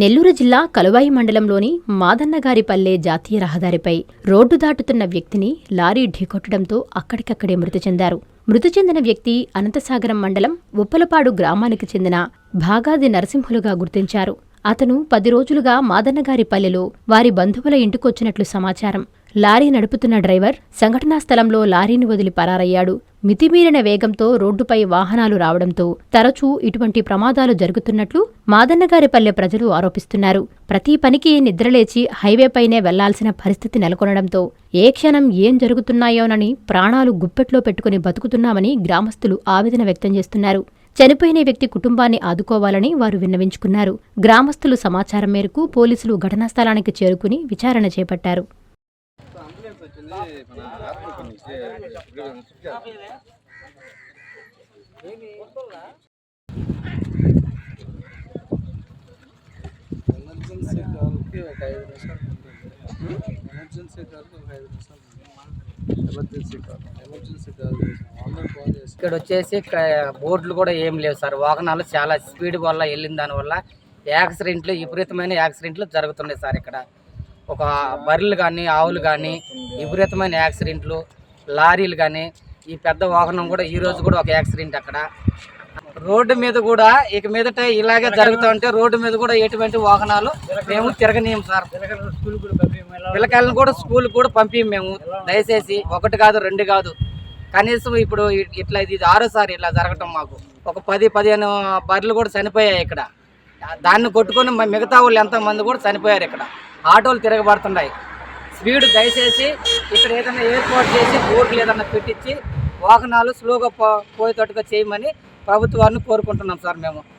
నెల్లూరు జిల్లా కలువాయి మండలంలోని మాదన్నగారిపల్లె జాతీయ రహదారిపై రోడ్డు దాటుతున్న వ్యక్తిని లారీ ఢీకొట్టడంతో అక్కడికక్కడే మృతి చెందారు. మృతి చెందిన వ్యక్తి అనంతసాగరం మండలం ఉప్పలపాడు గ్రామానికి చెందిన భాగాది నరసింహులుగా గుర్తించారు. అతను పది రోజులుగా మాదన్నగారిపల్లెలో వారి బంధువుల ఇంటికొచ్చినట్లు సమాచారం. లారీ నడుపుతున్న డ్రైవర్ సంఘటనా స్థలంలో లారీని వదిలి పరారయ్యాడు. మితిమీరిన వేగంతో రోడ్డుపై వాహనాలు రావడంతో తరచూ ఇటువంటి ప్రమాదాలు జరుగుతున్నట్లు మాదన్నగారిపల్లె ప్రజలు ఆరోపిస్తున్నారు. ప్రతి పనికి నిద్రలేచి హైవేపైనే వెళ్ళాల్సిన పరిస్థితి నెలకొనడంతో ఏ క్షణం ఏం జరుగుతున్నాయోనని ప్రాణాలు గుప్పెట్లో పెట్టుకుని బతుకుతున్నామని గ్రామస్తులు ఆవేదన వ్యక్తం చేస్తున్నారు. చనిపోయిన వ్యక్తి కుటుంబాన్ని ఆదుకోవాలని వారు విన్నవించుకున్నారు. గ్రామస్తులు సమాచారం మేరకు పోలీసులు ఘటనా స్థలానికి చేరుకుని విచారణ చేపట్టారు. ఎమర్జెన్సీ కాల్కి ఒక ఐదు నిమిషాలు ఎమర్జెన్సీ కాల్కి ఒక ఐదు నిమిషాలు ఎమర్జెన్సీ కాల్ ఎమర్జెన్సీ కాల్ అందరూ చేసి ఇక్కడ వచ్చేసి బోర్డులు కూడా ఏం లేవు సార్. వాహనాలు చాలా స్పీడ్ వల్ల వెళ్ళిన దానివల్ల యాక్సిడెంట్లు విపరీతమైన యాక్సిడెంట్లు జరుగుతున్నాయి సార్ ఇక్కడ. ఒక బర్రెలు కానీ ఆవులు కానీ విపరీతమైన యాక్సిడెంట్లు లారీలు కానీ ఈ పెద్ద వాహనం కూడా ఈ రోజు కూడా ఒక యాక్సిడెంట్ అక్కడ. రోడ్డు మీద కూడా ఇక మీదట ఇలాగే జరుగుతూ ఉంటే రోడ్డు మీద కూడా ఎటువంటి వాహనాలు మేము తిరగనీయం సార్. పిల్లకాయలను కూడా స్కూల్ కూడా పంపించం మేము. దయచేసి ఒకటి కాదు రెండు కాదు. కనీసం ఇప్పుడు ఇట్లా ఇది ఆరోసారి ఇట్లా జరగటం మాకు. ఒక పది పదిహేను బర్రెలు కూడా చనిపోయాయి ఇక్కడ. దాన్ని కొట్టుకొని మిగతా వాళ్ళు ఎంతమంది కూడా చనిపోయారు ఇక్కడ. ఆటోలు తిరగబడుతున్నాయి. స్పీడ్ దయచేసి ఇక్కడ ఏదైనా ఏర్పాటు చేసి బోర్డులు ఏదైనా పెట్టించి వాహనాలు స్లోగా పో పోయేటట్టుగా చేయమని ప్రభుత్వాన్ని కోరుకుంటున్నాం సార్ మేము.